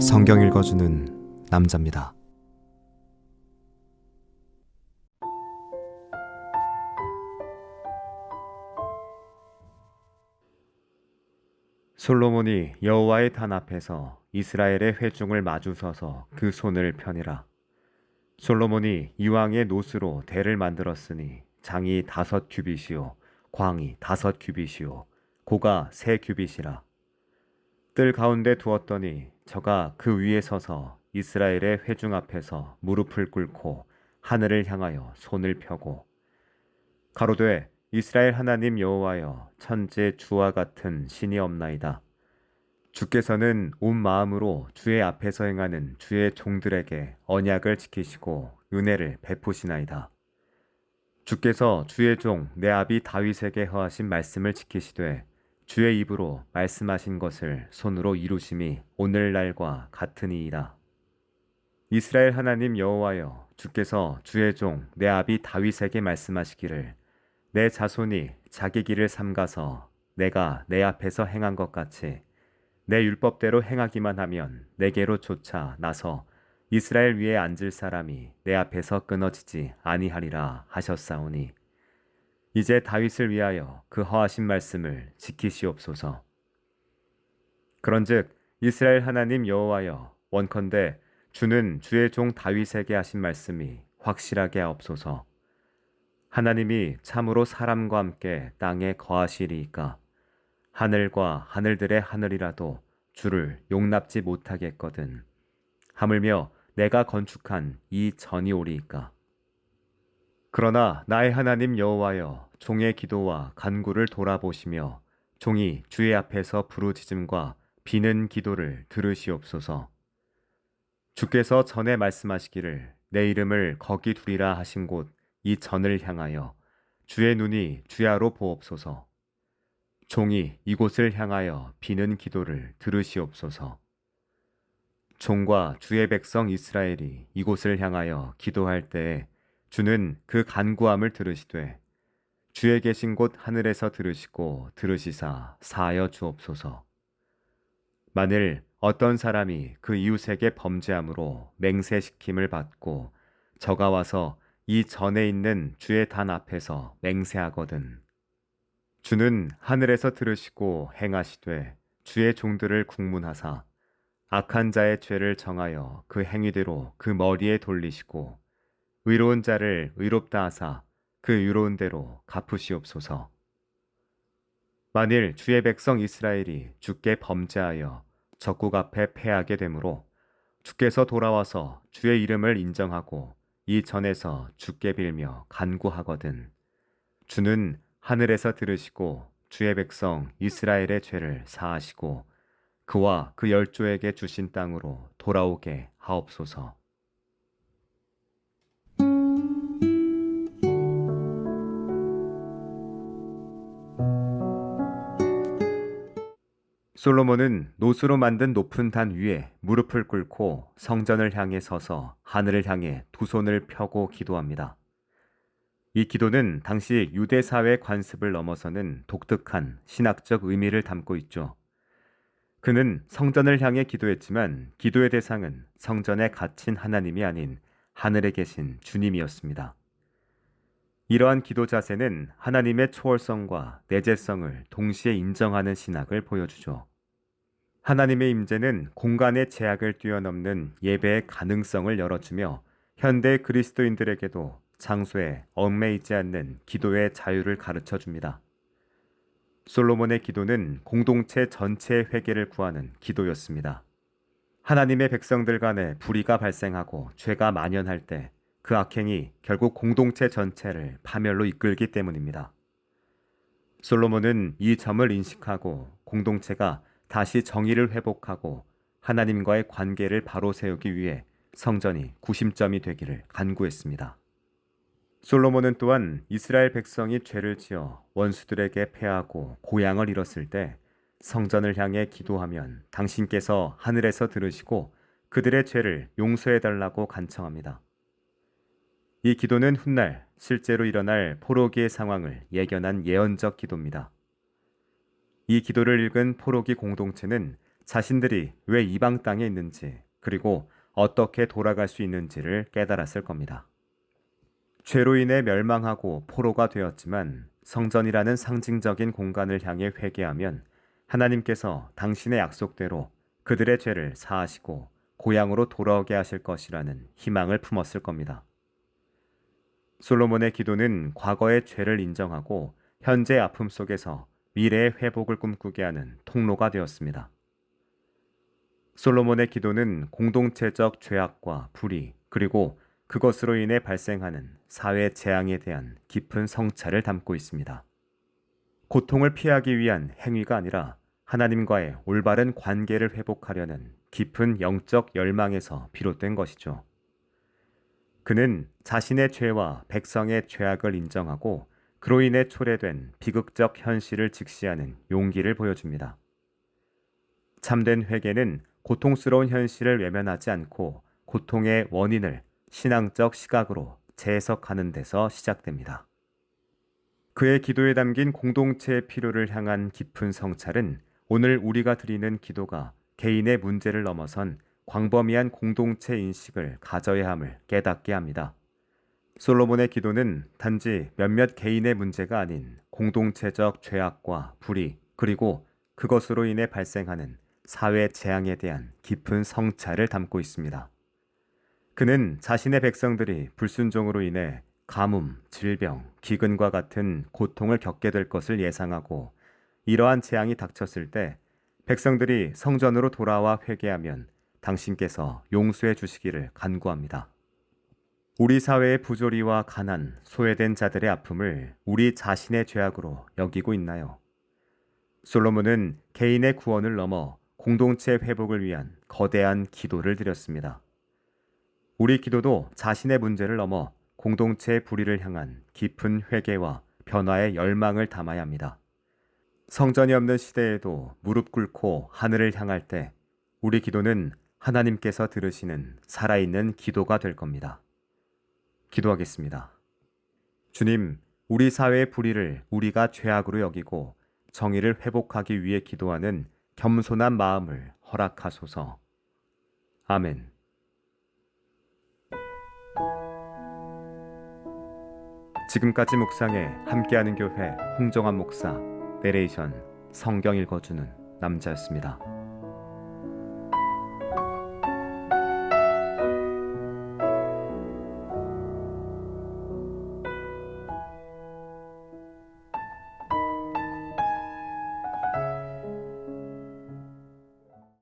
성경 읽어주는 남자입니다. 솔로몬이 여호와의 단 앞에서 이스라엘의 회중을 마주서서 그 손을 펴니라. 솔로몬이 이왕의 노스로 대를 만들었으니 장이 다섯 규빗이요 광이 다섯 규빗이요 고가 세 규빗이라. 뜰 가운데 두었더니 저가 그 위에 서서 이스라엘의 회중 앞에서 무릎을 꿇고 하늘을 향하여 손을 펴고 가로되 이스라엘 하나님 여호와여 천재 주와 같은 신이 없나이다. 주께서는 온 마음으로 주의 앞에서 행하는 주의 종들에게 언약을 지키시고 은혜를 베푸시나이다. 주께서 주의 종 내 아비 다윗에게 허하신 말씀을 지키시되 주의 입으로 말씀하신 것을 손으로 이루심이 오늘날과 같으니이다. 이스라엘 하나님 여호와여 주께서 주의 종 내 아비 다윗에게 말씀하시기를 내 자손이 자기 길을 삼가서 내가 내 앞에서 행한 것 같이 내 율법대로 행하기만 하면 내게로 쫓아 나서 이스라엘 위에 앉을 사람이 내 앞에서 끊어지지 아니하리라 하셨사오니 이제 다윗을 위하여 그 허하신 말씀을 지키시옵소서. 그런즉 이스라엘 하나님 여호와여 원컨대 주는 주의 종 다윗에게 하신 말씀이 확실하게 하옵소서. 하나님이 참으로 사람과 함께 땅에 거하시리이까 하늘과 하늘들의 하늘이라도 주를 용납지 못하겠거든. 하물며 내가 건축한 이 전이 오리이까. 그러나 나의 하나님 여호와여 종의 기도와 간구를 돌아보시며 종이 주의 앞에서 부르짖음과 비는 기도를 들으시옵소서. 주께서 전에 말씀하시기를 내 이름을 거기 두리라 하신 곳 이 전을 향하여 주의 눈이 주야로 보옵소서. 종이 이곳을 향하여 비는 기도를 들으시옵소서. 종과 주의 백성 이스라엘이 이곳을 향하여 기도할 때에 주는 그 간구함을 들으시되 주의 계신 곳 하늘에서 들으시고 들으시사 사하여 주옵소서. 만일 어떤 사람이 그 이웃에게 범죄함으로 맹세시킴을 받고 저가 와서 이 전에 있는 주의 단 앞에서 맹세하거든. 주는 하늘에서 들으시고 행하시되 주의 종들을 국문하사 악한 자의 죄를 정하여 그 행위대로 그 머리에 돌리시고 의로운 자를 의롭다 하사 그 의로운 대로 갚으시옵소서. 만일 주의 백성 이스라엘이 주께 범죄하여 적국 앞에 패하게 되므로 주께서 돌아와서 주의 이름을 인정하고 이 전에서 주께 빌며 간구하거든 주는 하늘에서 들으시고 주의 백성 이스라엘의 죄를 사하시고 그와 그 열조에게 주신 땅으로 돌아오게 하옵소서. 솔로몬은 노수로 만든 높은 단 위에 무릎을 꿇고 성전을 향해 서서 하늘을 향해 두 손을 펴고 기도합니다. 이 기도는 당시 유대 사회 관습을 넘어서는 독특한 신학적 의미를 담고 있죠. 그는 성전을 향해 기도했지만 기도의 대상은 성전에 갇힌 하나님이 아닌 하늘에 계신 주님이었습니다. 이러한 기도 자세는 하나님의 초월성과 내재성을 동시에 인정하는 신학을 보여주죠. 하나님의 임재는 공간의 제약을 뛰어넘는 예배의 가능성을 열어주며 현대 그리스도인들에게도 장소에 얽매이지 않는 기도의 자유를 가르쳐 줍니다. 솔로몬의 기도는 공동체 전체의 회개를 구하는 기도였습니다. 하나님의 백성들 간에 불의가 발생하고 죄가 만연할 때 그 악행이 결국 공동체 전체를 파멸로 이끌기 때문입니다. 솔로몬은 이 점을 인식하고 공동체가 다시 정의를 회복하고 하나님과의 관계를 바로 세우기 위해 성전이 구심점이 되기를 간구했습니다. 솔로몬은 또한 이스라엘 백성이 죄를 지어 원수들에게 패하고 고향을 잃었을 때 성전을 향해 기도하면 당신께서 하늘에서 들으시고 그들의 죄를 용서해 달라고 간청합니다. 이 기도는 훗날 실제로 일어날 포로기의 상황을 예견한 예언적 기도입니다. 이 기도를 읽은 포로기 공동체는 자신들이 왜 이방 땅에 있는지 그리고 어떻게 돌아갈 수 있는지를 깨달았을 겁니다. 죄로 인해 멸망하고 포로가 되었지만 성전이라는 상징적인 공간을 향해 회개하면 하나님께서 당신의 약속대로 그들의 죄를 사하시고 고향으로 돌아오게 하실 것이라는 희망을 품었을 겁니다. 솔로몬의 기도는 과거의 죄를 인정하고 현재 아픔 속에서 미래의 회복을 꿈꾸게 하는 통로가 되었습니다. 솔로몬의 기도는 공동체적 죄악과 불의 그리고 그것으로 인해 발생하는 사회 재앙에 대한 깊은 성찰을 담고 있습니다. 고통을 피하기 위한 행위가 아니라 하나님과의 올바른 관계를 회복하려는 깊은 영적 열망에서 비롯된 것이죠. 그는 자신의 죄와 백성의 죄악을 인정하고 그로 인해 초래된 비극적 현실을 직시하는 용기를 보여줍니다. 참된 회개는 고통스러운 현실을 외면하지 않고 고통의 원인을 신앙적 시각으로 재해석하는 데서 시작됩니다. 그의 기도에 담긴 공동체의 필요를 향한 깊은 성찰은 오늘 우리가 드리는 기도가 개인의 문제를 넘어선 광범위한 공동체 인식을 가져야 함을 깨닫게 합니다. 솔로몬의 기도는 단지 몇몇 개인의 문제가 아닌 공동체적 죄악과 불의 그리고 그것으로 인해 발생하는 사회 재앙에 대한 깊은 성찰을 담고 있습니다. 그는 자신의 백성들이 불순종으로 인해 가뭄, 질병, 기근과 같은 고통을 겪게 될 것을 예상하고 이러한 재앙이 닥쳤을 때 백성들이 성전으로 돌아와 회개하면 당신께서 용서해 주시기를 간구합니다. 우리 사회의 부조리와 가난, 소외된 자들의 아픔을 우리 자신의 죄악으로 여기고 있나요? 솔로몬은 개인의 구원을 넘어 공동체 회복을 위한 거대한 기도를 드렸습니다. 우리 기도도 자신의 문제를 넘어 공동체의 불의를 향한 깊은 회개와 변화의 열망을 담아야 합니다. 성전이 없는 시대에도 무릎 꿇고 하늘을 향할 때 우리 기도는 하나님께서 들으시는 살아있는 기도가 될 겁니다. 기도하겠습니다. 주님, 우리 사회의 불의를 우리가 죄악으로 여기고 정의를 회복하기 위해 기도하는 겸손한 마음을 허락하소서. 아멘. 지금까지 묵상에 함께하는 교회 홍정한 목사 내레이션 성경 읽어주는 남자였습니다.